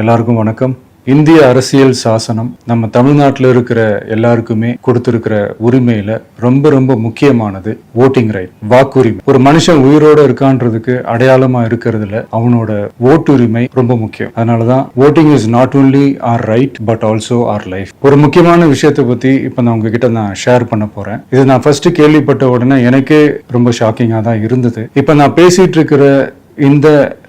எல்லாருக்கும் வணக்கம். இந்திய அரசியல் சாசனம் நம்ம தமிழ்நாட்டில் இருக்கிற எல்லாருக்குமே கொடுத்துருக்கிற உரிமையில ரொம்ப ரொம்ப முக்கியமானது ஓட்டிங் ரைட் வாக்குரிமை. ஒரு மனுஷன் உயிரோட இருக்கான்றதுக்கு அடையாளமா இருக்கிறதுல அவனோட ஓட்டுரிமை ரொம்ப முக்கியம். அதனாலதான் voting is not only our right but also our life ஒரு முக்கியமான விஷயத்தை பத்தி இப்போ நான் உங்ககிட்ட நான் ஷேர் பண்ண போறேன். இது நான் ஃபர்ஸ்ட் கேள்விப்பட்ட உடனே எனக்கே ரொம்ப ஷாக்கிங்கா தான் இருந்தது. இப்போ நான் பேசிட்டு இருக்கிற இந்த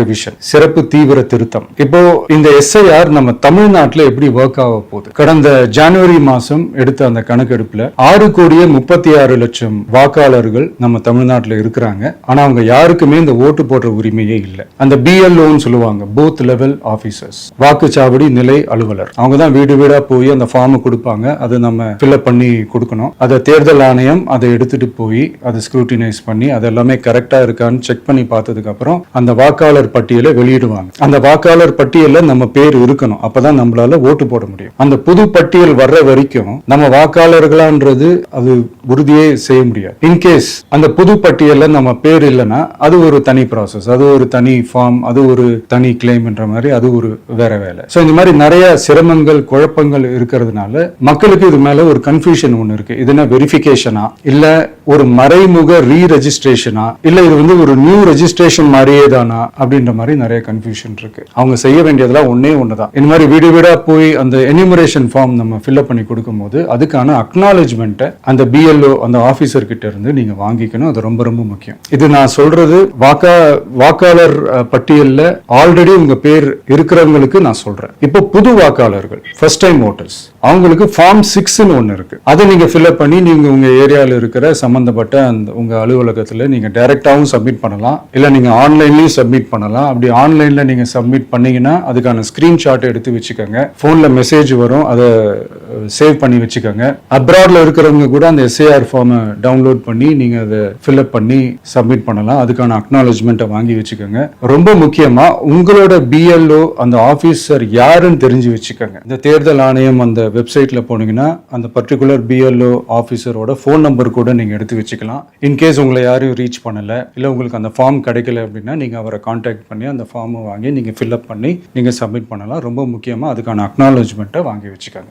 ரிவிஷன் சிறப்பு தீவிர திருத்தம். இப்போ இந்த எஸ்ஐஆர் நம்ம தமிழ்நாட்டில் எப்படி ஒர்க் ஆக போகுது? கடந்த ஜனவரி மாசம் எடுத்த அந்த கணக்கெடுப்புல ஆறு கோடியே முப்பத்தி ஆறு லட்சம் வாக்காளர்கள் நம்ம தமிழ்நாட்டில் இருக்கிறாங்க. ஆனா அவங்க யாருக்குமே இந்த ஓட்டு போடுற உரிமையே இல்லை. அந்த பிஎல்ஓன்னு சொல்லுவாங்க பூத் லெவல் ஆபீசர்ஸ் வாக்குச்சாவடி நிலை அலுவலர். அவங்க தான் வீடு வீடா போய் அந்த ஃபார்ம் கொடுப்பாங்க. அதை நம்ம ஃபில்அப் பண்ணி கொடுக்கணும். அதை தேர்தல் ஆணையம் அதை எடுத்துட்டு போய் அதை ஸ்க்ரூட்டினைஸ் பண்ணி அதெல்லாமே கரெக்டா இருக்கான்னு செக் பண்ணி பார்த்ததுக்கு அப்புறம் அந்த வாக்காளர் பட்டியலை வெளியிடுவாங்க. அந்த வாக்காளர் பட்டியலில் நம்ம பேர் இருக்கணும். அப்பதான் நம்மளால ஓட்டு போட முடியும். அந்த புது பட்டியல் வர்ற வரைக்கும் நம்ம வாக்காளர்களான்றது அது உறுதியே செய்ய முடியாது. இன்கேஸ் அந்த புது பட்டியலில் நம்ம பேர் இல்லைன்னா அது ஒரு தனி ப்ராசஸ் அது ஒரு தனி ஃபார்ம் அது ஒரு தனி கிளைம்ன்ற மாதிரி அது ஒரு வேற வேலை. ஸோ இந்த மாதிரி நிறைய சிரமங்கள் குழப்பங்கள் இருக்கிறதுனால மக்களுக்கு இது மேல ஒரு கன்ஃபியூஷன் ஒன்று இருக்கு. இது என்ன வெரிஃபிகேஷனா இல்ல ஒரு மறைமுக ரீ ரெஜிஸ்ட்ரேஷனா இல்ல இது வந்து ஒரு நியூ ரெஜிஸ்ட்ரேஷன் மாதிரியே தானா? அப்படின்ற மாதிரி நிறைய கன்ஃபியூஷன் இருக்கு. அவங்க செய்ய வேண்டியதெல்லாம் ஒன்னே ஒண்ணுதான். இந்த மாதிரி வீடு வீடா போய் அந்த எனிமரேஷன் ஃபார்ம் நம்ம ஃபில்அப் பண்ணி கொடுக்கும்போது அதுக்கான அக்னாலேஜ்மெண்ட்டை அந்த பிஎல்ஓ அந்த ஆபீசர் கிட்ட இருந்து நீங்க வாங்கிக்கணும். அது ரொம்ப ரொம்ப முக்கியம். இது நான் சொல்றது வாக்கா வாக்காளர் பட்டியலில் பட்டியல்ல ஆல்ரெடி உங்க பேர் இருக்கிறவங்களுக்கு நான் சொல்றேன். இப்போ புது வாக்காளர்கள் ஃபர்ஸ்ட் டைம் ஓட்டர்ஸ் அவங்களுக்கு ஃபார்ம் சிக்ஸ்னு ஒன்று இருக்குது அதை நீங்கள் ஃபில்அப் பண்ணி நீங்கள் உங்கள் ஏரியாவில் இருக்கிற சம்மந்தப்பட்ட அந்த உங்கள் அலுவலகத்தில் நீங்கள் டைரெக்டாகவும் சப்மிட் பண்ணலாம். இல்லை நீங்கள் ஆன்லைன்லேயும் சப்மிட் பண்ணலாம். அப்படி ஆன்லைனில் நீங்கள் சப்மிட் பண்ணிங்கன்னா அதுக்கான ஸ்க்ரீன்ஷாட் எடுத்து வச்சுக்கோங்க. ஃபோனில் மெசேஜ் வரும். அதை சேவ் பண்ணி வச்சுக்கோங்க. அப்ராடில் இருக்கிறவங்க கூட அந்த எஸ்ஏஆர் ஃபார்மை டவுன்லோட் பண்ணி நீங்கள் அதை ஃபில்அப் பண்ணி சப்மிட் பண்ணலாம். அதுக்கான அக்னாலஜ்மெண்ட்டை வாங்கி வச்சுக்கோங்க. ரொம்ப முக்கியமாக உங்களோட பிஎல்ஓ அந்த ஆஃபீஸர் யாருன்னு தெரிஞ்சு வச்சுக்கோங்க. இந்த தேர்தல் ஆணையம் அந்த வெப்சைட்டில் போனீங்கன்னா அந்த பர்டிகுலர் பிஎல்ஓ ஆஃபீஸரோட ஃபோன் நம்பர் கூட நீங்கள் எடுத்து வச்சுக்கலாம். இன்கேஸ் உங்களை யாரையும் ரீச் பண்ணல இல்லை உங்களுக்கு அந்த ஃபார்ம் கிடைக்கல அப்படின்னா நீங்கள் அவரை காண்டாக்ட் பண்ணி அந்த ஃபார்மை வாங்கி நீங்கள் ஃபில்அப் பண்ணி நீங்கள் சப்மிட் பண்ணலாம். ரொம்ப முக்கியமாக அதுக்கான அக்னாலஜ்மெண்ட்டை வாங்கி வச்சுக்கோங்க.